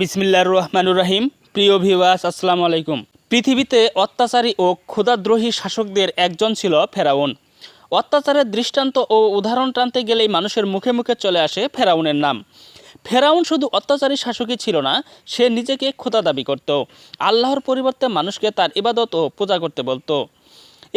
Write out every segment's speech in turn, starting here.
বিসমিল্লার রহমানুর রাহিম প্রিয় ভিওয়াস আসসালামু আলাইকুম। পৃথিবীতে অত্যাচারী ও ক্ষুদাদ্রোহী শাসকদের একজন ছিল ফেরাউন। অত্যাচারের দৃষ্টান্ত ও উদাহরণ টানতে গেলেই মানুষের মুখে মুখে চলে আসে ফেরাউনের নাম। ফেরাউন শুধু অত্যাচারী শাসকই ছিল না, সে নিজেকে খোদা দাবি করত। আল্লাহর পরিবর্তে মানুষকে তার ইবাদত ও পূজা করতে বলতো।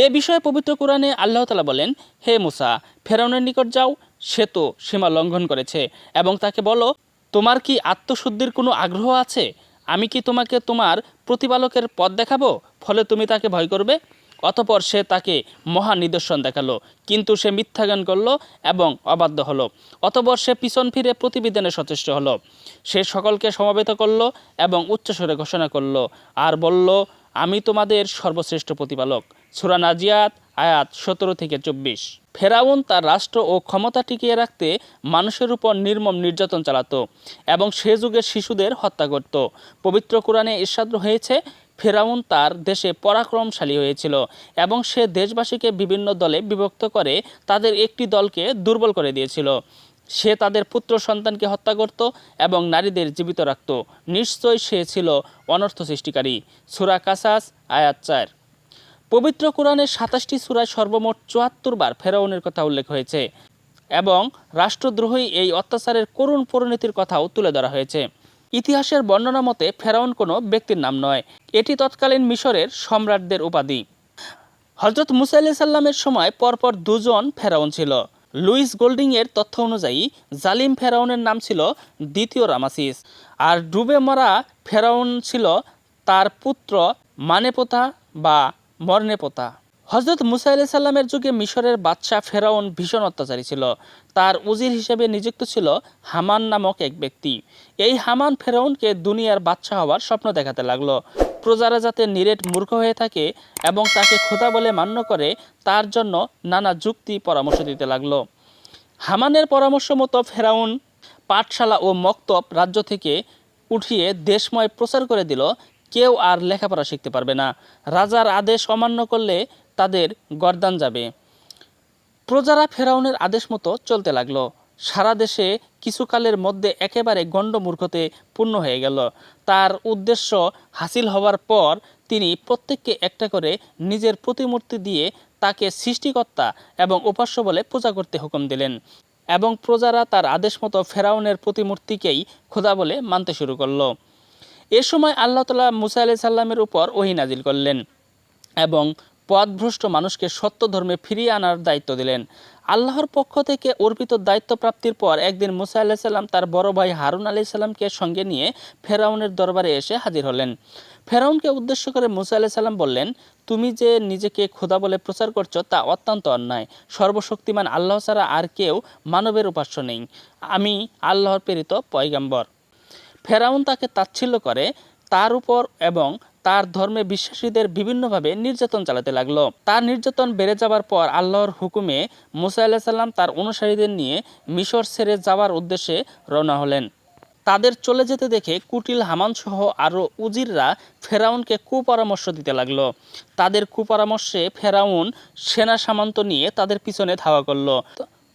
এ বিষয়ে পবিত্র কোরআনে আল্লাহ তালা বলেন, হে মুসা, ফেরাউনের নিকট যাও সে তো সীমা লঙ্ঘন করেছে এবং তাকে বলো তোমার কি আত্মশুদ্ধির কোনো আগ্রহ আছে? আমি কি তোমাকে তোমার প্রতিপালকের পথ দেখাবো? ফলে তুমি তাকে ভয় করবে? অতপর সে তাকে মহা নিদর্শন দেখাল, কিন্তু সে মিথ্যাগান করল এবং অবাধ্য হলো। অতপর সে পিছন ফিরে প্রতিবেদনে সচেষ্ট হলো। সে সকলকে সমবেত করল এবং উচ্চস্বরে ঘোষণা করল, আর বলল, আমি তোমাদের সর্বশ্রেষ্ঠ প্রতিপালক। সুরা নাজিয়াত, আয়াত সতেরো থেকে চব্বিশ। ফেরাউন তার রাষ্ট্র ও ক্ষমতা টিকিয়ে রাখতে মানুষের উপর নির্মম নির্যাতন চালাতো এবং সে যুগের শিশুদের হত্যা করত। পবিত্র কোরআনে ইরশাদ হয়েছে ফেরাউন তার দেশে পরাক্রমশালী হয়েছিল এবং সে দেশবাসীকে বিভিন্ন দলে বিভক্ত করে তাদের একটি দলকে দুর্বল করে দিয়েছিল। সে তাদের পুত্র সন্তানকে হত্যা করত এবং নারীদের জীবিত রাখত। নিশ্চয় সে ছিল অনর্থ সৃষ্টিকারী। সুরা কাসাস, আয়াত চার। পবিত্র কোরআনের সাতাশটি সুরায় সর্বমোট চুয়াত্তর বার ফেরাউনের কথা উল্লেখ হয়েছে এবং রাষ্ট্রদ্রোহী এই অত্যাচারের করুণ পরিণতির কথাও তুলে ধরা হয়েছে। ইতিহাসের বর্ণনা মতে ফেরাউন কোনো ব্যক্তির নাম নয়, এটি তৎকালীন মিশরের সম্রাটদের উপাধি। হজরত মুসা সাল্লামের সময় পরপর দুজন ফেরাউন ছিল। লুইস গোল্ডিংয়ের তথ্য অনুযায়ী জালিম ফেরাউনের নাম ছিল দ্বিতীয় রামাসিস আর ডুবে মরা ফেরাউন ছিল তার পুত্র মানেপোতা বা মর্নেপোতা হজরত মুসা আলাহ সাল্লামের যুগে মিশরের বাদশাহ ফেরাউন ভীষণ অত্যাচারী ছিল। তার উজির হিসেবে নিযুক্ত ছিল হামান নামক এক ব্যক্তি। এই হামান ফেরাউনকে দুনিয়ার বাদশাহ হওয়ার স্বপ্ন দেখাতে লাগল। প্রজারা যাতে নিরেট মূর্খ হয়ে থাকে এবং তাকে খোদা বলে মান্য করে, তার জন্য নানা যুক্তি পরামর্শ দিতে লাগল। হামানের পরামর্শ মতো ফেরাউন পাঠশালা ও মক্তব রাজ্য থেকে উঠিয়ে দেশময় প্রচার করে দিল কেউ আর লেখাপড়া শিখতে পারবে না। রাজার আদেশ অমান্য করলে তাদের গরদান যাবে। প্রজারা ফেরাউনের আদেশ মতো চলতে লাগল। সারা দেশে কিছুকালের মধ্যে একেবারে গণ্ডমূর্খতে পূর্ণ হয়ে গেল। তার উদ্দেশ্য হাসিল হওয়ার পর তিনি প্রত্যেককে একটা করে নিজের প্রতিমূর্তি দিয়ে তাকে সৃষ্টিকর্তা এবং উপাস্য বলে পূজা করতে হুকুম দিলেন এবং প্রজারা তার আদেশ মতো ফেরাউনের প্রতিমূর্তিকেই খোদা বলে মানতে শুরু করল। এ সময় আল্লাহ তালা মুসা আলি সাল্লামের উপর ওহি নাজিল করলেন এবং পথভ্রষ্ট মানুষকে সত্য ধর্মে ফিরিয়ে আনার দায়িত্ব দিলেন। আল্লাহর পক্ষ থেকে অর্পিত দায়িত্ব প্রাপ্তির পর একদিন মুসা আল্লাহ সাল্লাম তার বড় ভাই হারুন আলি সাল্লামকে সঙ্গে নিয়ে ফেরাউনের দরবারে এসে হাজির হলেন। ফেরাউনকে উদ্দেশ্য করে মুসা আল্লাহ সাল্লাম বললেন, তুমি যে নিজেকে খোদা বলে প্রচার করছ তা অত্যন্ত অন্যায়। সর্বশক্তিমান আল্লাহ ছাড়া আর কেউ মানবের উপাস্য নেই। আমি আল্লাহর প্রেরিত পয়গাম্বর। ফেরাউন তাকে তাচ্ছিল্য করে, তার উপর এবং তার ধর্মে বিশ্বাসীদের বিভিন্নভাবে নির্যাতন চালাতে লাগল। তার নির্যাতন বেড়ে যাবার পর আল্লাহর হুকুমে মুসা আল্লাহ সাল্লাম তার অনুসারীদের নিয়ে মিশর ছেড়ে যাওয়ার উদ্দেশ্যে রওনা হলেন। তাদের চলে যেতে দেখে কুটিল হামানসহ আরও উজিররা ফেরাউনকে কুপরামর্শ দিতে লাগল। তাদের কুপরামর্শে ফেরাউন সেনা সামন্ত নিয়ে তাদের পিছনে ধাওয়া করল।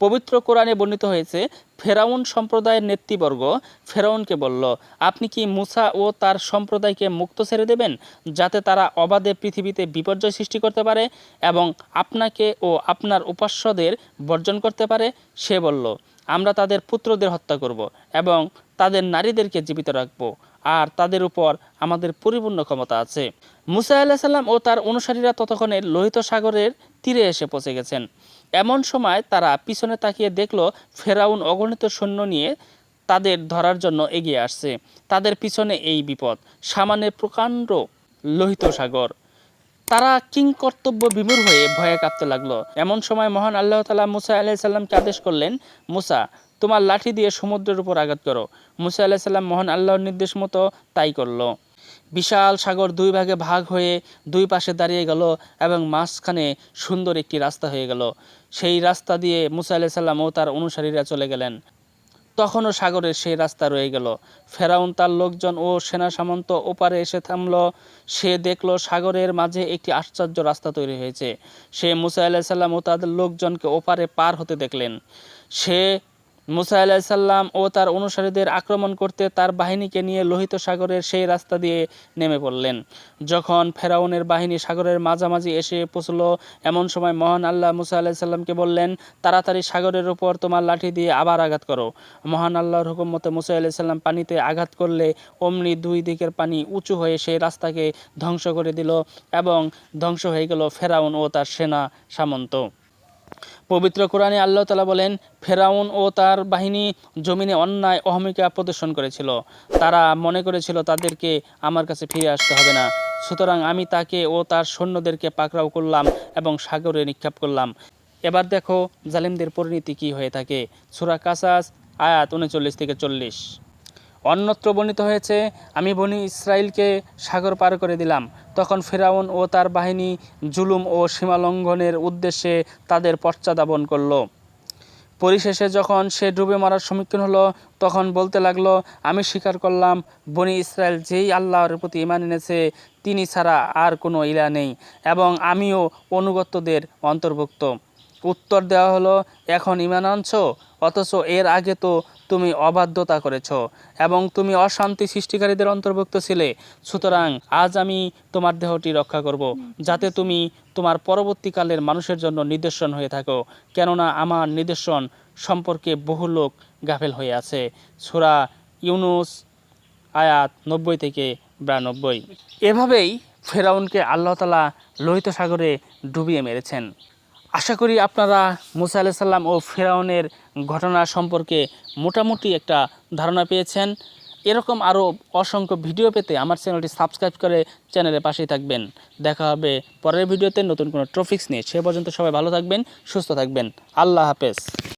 পবিত্র কোরআনে বর্ণিত হয়েছে, ফেরাউন সম্প্রদায়ের নেতৃবর্গ। ফেরাউনকে বলল, আপনি কি মুসা ও তার সম্প্রদায়কে মুক্ত ছেড়ে দেবেন, যাতে তারা অবাধে পৃথিবীতে বিপর্যয় সৃষ্টি করতে পারে এবং আপনাকে ও আপনার উপাস্যদের বর্জন করতে পারে? সে বলল, আমরা তাদের পুত্রদের হত্যা করব এবং তাদের নারীদেরকে জীবিত রাখব। আর তাদের উপর আমাদের পরিপূর্ণ ক্ষমতা আছে। মুসা আল্লাহ সাল্লাম ও তার অনুসারীরা ততক্ষণে লোহিত সাগরের তীরে এসে পৌঁছে গেছেন। এমন সময় তারা পিছনে তাকিয়ে দেখল, ফেরাউন অগণিত সৈন্য নিয়ে তাদের ধরার জন্য এগিয়ে আসছে। তাদের পিছনে এই বিপদ, সামান্য প্রকাণ্ড লোহিত সাগর। তারা কিংকর্তব্য বিমূর হয়ে ভয়ে কাঁপতে লাগল। এমন সময় মহান আল্লাহ তালা মুসা আলাহ সাল্লামকে আদেশ করলেন, মুসা তোমার লাঠি দিয়ে সমুদ্রের উপর আঘাত করো। মুসা আলাহ সাল্লাম মহান আল্লাহর নির্দেশ মতো তাই করল। বিশাল সাগর দুই ভাগে ভাগ হয়ে দুই পাশে দাঁড়িয়ে গেল এবং মাঝখানে সুন্দর একটি রাস্তা হয়ে গেল। সেই রাস্তা দিয়ে মুসা আলাহ সাল্লাম ও তার অনুসারীরা চলে গেলেন। তখনও সাগরের সেই রাস্তা রয়ে গেল। ফেরাউন তার লোকজন ও সেনা সামন্ত ওপারে এসে থামল। সে দেখল সাগরের মাঝে একটি আশ্চর্য রাস্তা তৈরি হয়েছে। সে মুসা আলাহ সাল্লাম ও তাদের লোকজনকে ওপারে পার হতে দেখলেন। সে মুসা আলাহিসাল্লাম ও তার অনুসারীদের আক্রমণ করতে তার বাহিনীকে নিয়ে লোহিত সাগরের সেই রাস্তা দিয়ে নেমে পড়লেন। যখন ফেরাউনের বাহিনী সাগরের মাঝামাঝি এসে পৌঁছল, এমন সময় মহান আল্লাহ মুসা আলাহিসাল্লামকে বললেন, তাড়াতাড়ি সাগরের উপর তোমার লাঠি দিয়ে আবার আঘাত করো। মহান আল্লাহর হুকুম মতো মুসা আলাহিসাল্লাম পানিতে আঘাত করলে অমনি দুই দিকের পানি উঁচু হয়ে সেই রাস্তাকে ধ্বংস করে দিল এবং ধ্বংস হয়ে গেল ফেরাউন ও তার সেনা সামন্ত। পবিত্র কোরআনে আল্লাহ তালা বলেন, ফেরাউন ও তার বাহিনী জমিনে অন্যায়, অহমিকা প্রদর্শন করেছিল। তারা মনে করেছিল, তাদেরকে আমার কাছে ফিরে আসতে হবে না। সুতরাং আমি তাকে ও তার সৈন্যদেরকে পাকড়াও করলাম এবং সাগরে নিক্ষেপ করলাম। এবার দেখো জালিমদের পরিণতি কি হয়ে থাকে। সুরা কাসাস, আয়াত উনচল্লিশ থেকে চল্লিশ। অন্যত্র বর্ণিত হয়েছে, আমি বনি ইসরায়েলকে সাগর পার করে দিলাম। তখন ফেরাউন ও তার বাহিনী জুলুম ও সীমালঙ্ঘনের উদ্দেশ্যে তাদের পশ্চাদাপন করল। পরিশেষে যখন সে ডুবে মারার সম্মুখীন হলো, তখন বলতে লাগল, আমি স্বীকার করলাম, বনি ইসরায়েল যেই আল্লাহর প্রতি ইমান এনেছে, তিনি ছাড়া আর কোনো ইলা নেই এবং আমিও অনুগত্যদের অন্তর্ভুক্ত। উত্তর দেওয়া হলো, এখন ইমান আনছো? অথচ এর আগে তো তুমি অবাধ্যতা করেছ এবং তুমি অশান্তি সৃষ্টিকারীদের অন্তর্ভুক্ত ছিলে। সুতরাং আজ আমি তোমার দেহটি রক্ষা করব, যাতে তুমি তোমার পরবর্তীকালের মানুষের জন্য নিদর্শন হয়ে থাকো। কেননা আমার নিদর্শন সম্পর্কে বহু লোক গাফেল হয়ে আছে। সুরা ইউনুস, আয়াত নব্বই থেকে বিরানব্বই। এভাবেই ফেরাউনকে আল্লাহ তালা লোহিত সাগরে ডুবিয়ে মেরেছেন। আশা করি আপনারা মুসা আলাহ সাল্লাম ও ফেরাউনের ঘটনা সম্পর্কে মোটামুটি একটা ধারণা পেয়েছেন। এরকম আরও অসংখ্য ভিডিও পেতে আমার চ্যানেলটি সাবস্ক্রাইব করে চ্যানেলের পাশেই থাকবেন। দেখা হবে পরের ভিডিওতে নতুন কোনো ট্রফিক্স নিয়ে। সে পর্যন্ত সবাই ভালো থাকবেন, সুস্থ থাকবেন। আল্লাহ হাফেজ।